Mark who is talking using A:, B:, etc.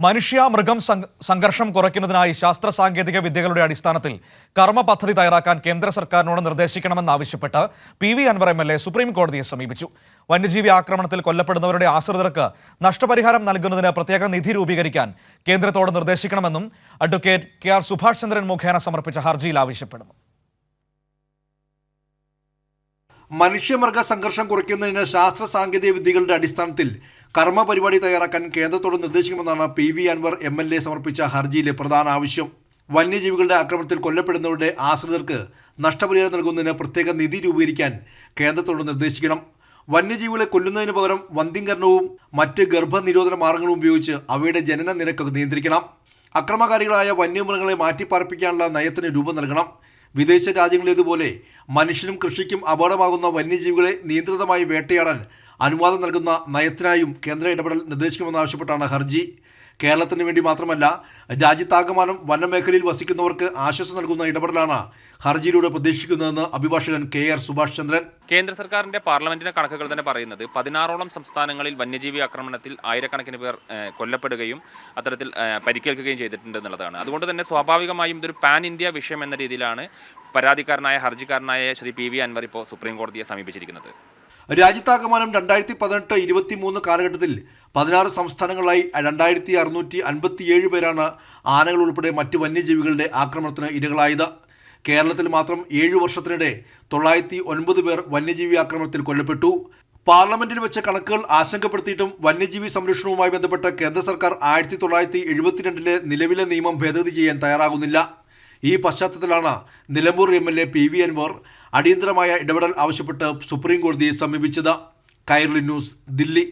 A: മനുഷ്യ മൃഗം സംഘ- സംഘർഷം കുറയ്ക്കുന്നതിനായി ശാസ്ത്ര സാങ്കേതിക വിദ്യകളുടെ അടിസ്ഥാനത്തിൽ കർമ്മ പദ്ധതി തയ്യാറാക്കാൻ കേന്ദ്ര സർക്കാരിനോട് നിർദ്ദേശിക്കണമെന്നാവശ്യപ്പെട്ട് P V Anvar M L A supreme കോടതിയെ സമീപിച്ചു. വന്യജീവി ആക്രമണത്തിൽ കൊല്ലപ്പെടുന്നവരുടെ ആശ്രിതർക്ക് നഷ്ടപരിഹാരം നൽകുന്നതിന് പ്രത്യേക നിധി രൂപീകരിക്കാൻ കേന്ദ്രത്തോട് നിർദ്ദേശിക്കണമെന്നും advocate K R Subhash Chandran മുഖേന സമർപ്പിച്ച ഹർജിയിൽ ആവശ്യപ്പെടുന്നു.
B: മനുഷ്യമൃഗ സംഘർഷം കുറയ്ക്കുന്നതിന് ശാസ്ത്ര സാങ്കേതിക വിദ്യകളുടെ അടിസ്ഥാനത്തിൽ കർമ്മ പരിപാടി തയ്യാറാക്കാൻ കേന്ദ്രത്തോട് നിർദ്ദേശിക്കുമെന്നാണ് P V Anvar M L A സമർപ്പിച്ച ഹർജിയിലെ പ്രധാന ആവശ്യം. വന്യജീവികളുടെ ആക്രമണത്തിൽ കൊല്ലപ്പെടുന്നവരുടെ ആശ്രിതർക്ക് നഷ്ടപരിഹാരം നൽകുന്നതിന് പ്രത്യേക നിധി രൂപീകരിക്കാൻ കേന്ദ്രത്തോട് നിർദ്ദേശിക്കണം. വന്യജീവികളെ കൊല്ലുന്നതിന് പകരം വന്ധ്യംകരണവും മറ്റ് ഗർഭനിരോധന മാർഗങ്ങളും ഉപയോഗിച്ച് അവയുടെ ജനന നിരക്ക് നിയന്ത്രിക്കണം. അക്രമകാരികളായ വന്യമൃഗങ്ങളെ മാറ്റിപ്പാർപ്പിക്കാനുള്ള നയത്തിന് രൂപം നൽകണം. വിദേശ രാജ്യങ്ങളിലേതുപോലെ മനുഷ്യനും കൃഷിക്കും അപകടമാകുന്ന വന്യജീവികളെ നിയന്ത്രിതമായി വേട്ടയാടാൻ അനുവാദം നൽകുന്ന നയത്തിനായും കേന്ദ്ര ഇടപെടൽ നിർദ്ദേശിക്കുമെന്നാവശ്യപ്പെട്ടാണ് ഹർജി. കേരളത്തിന് വേണ്ടി മാത്രമല്ല രാജ്യത്താകമാനം വനമേഖലയിൽ വസിക്കുന്നവർക്ക് ആശ്വാസം നൽകുന്ന ഇടപെടലാണ് ഹർജിയിലൂടെ പ്രതീക്ഷിക്കുന്നതെന്ന് അഭിഭാഷകൻ കെ ആർ സുഭാഷ് ചന്ദ്രൻ.
C: കേന്ദ്ര സർക്കാരിന്റെ പാർലമെന്റിന്റെ കണക്കുകൾ തന്നെ പറയുന്നത് പതിനാറോളം സംസ്ഥാനങ്ങളിൽ വന്യജീവി ആക്രമണത്തിൽ ആയിരക്കണക്കിന് പേർ കൊല്ലപ്പെടുകയും അത്തരത്തിൽ പരിക്കേൽക്കുകയും ചെയ്തിട്ടുണ്ട് എന്നുള്ളതാണ്. അതുകൊണ്ട് തന്നെ സ്വാഭാവികമായും ഇതൊരു പാൻ ഇന്ത്യ വിഷയം എന്ന രീതിയിലാണ് പരാതിക്കാരനായ ഹർജിക്കാരനായ ശ്രീ പി വി അൻവർ ഇപ്പോൾ സുപ്രീം കോടതിയെ സമീപിച്ചിരിക്കുന്നത്.
B: രാജ്യത്താകമാനം രണ്ടായിരത്തി പതിനെട്ട് ഇരുപത്തി മൂന്ന് കാലഘട്ടത്തിൽ പതിനാറ് സംസ്ഥാനങ്ങളായി രണ്ടായിരത്തി അറുന്നൂറ്റി അൻപത്തിയേഴ് പേരാണ് ആനകൾ ഉൾപ്പെടെ മറ്റ് വന്യജീവികളുടെ ആക്രമണത്തിന് ഇരകളായത്. കേരളത്തിൽ മാത്രം ഏഴു വർഷത്തിനിടെ തൊള്ളായിരത്തി ഒൻപത് പേർ വന്യജീവി ആക്രമണത്തിൽ കൊല്ലപ്പെട്ടു. പാർലമെന്റിൽ വെച്ച കണക്കുകൾ ആശങ്കപ്പെടുത്തിയിട്ടും വന്യജീവി സംരക്ഷണവുമായി ബന്ധപ്പെട്ട് കേന്ദ്ര സർക്കാർ ആയിരത്തി തൊള്ളായിരത്തി എഴുപത്തിരണ്ടിലെ നിലവിലെ നിയമം ഭേദഗതി ചെയ്യാൻ തയ്യാറാകുന്നില്ല. ഈ പശ്ചാത്തലത്തിലാണ് Nilambur M L A P V Anvar അടിയന്തരമായ ഇടപെടൽ ആവശ്യപ്പെട്ട് സുപ്രീം കോടതിയെ സമീപിച്ചത്. കൈരളി ന്യൂസ് ദില്ലി.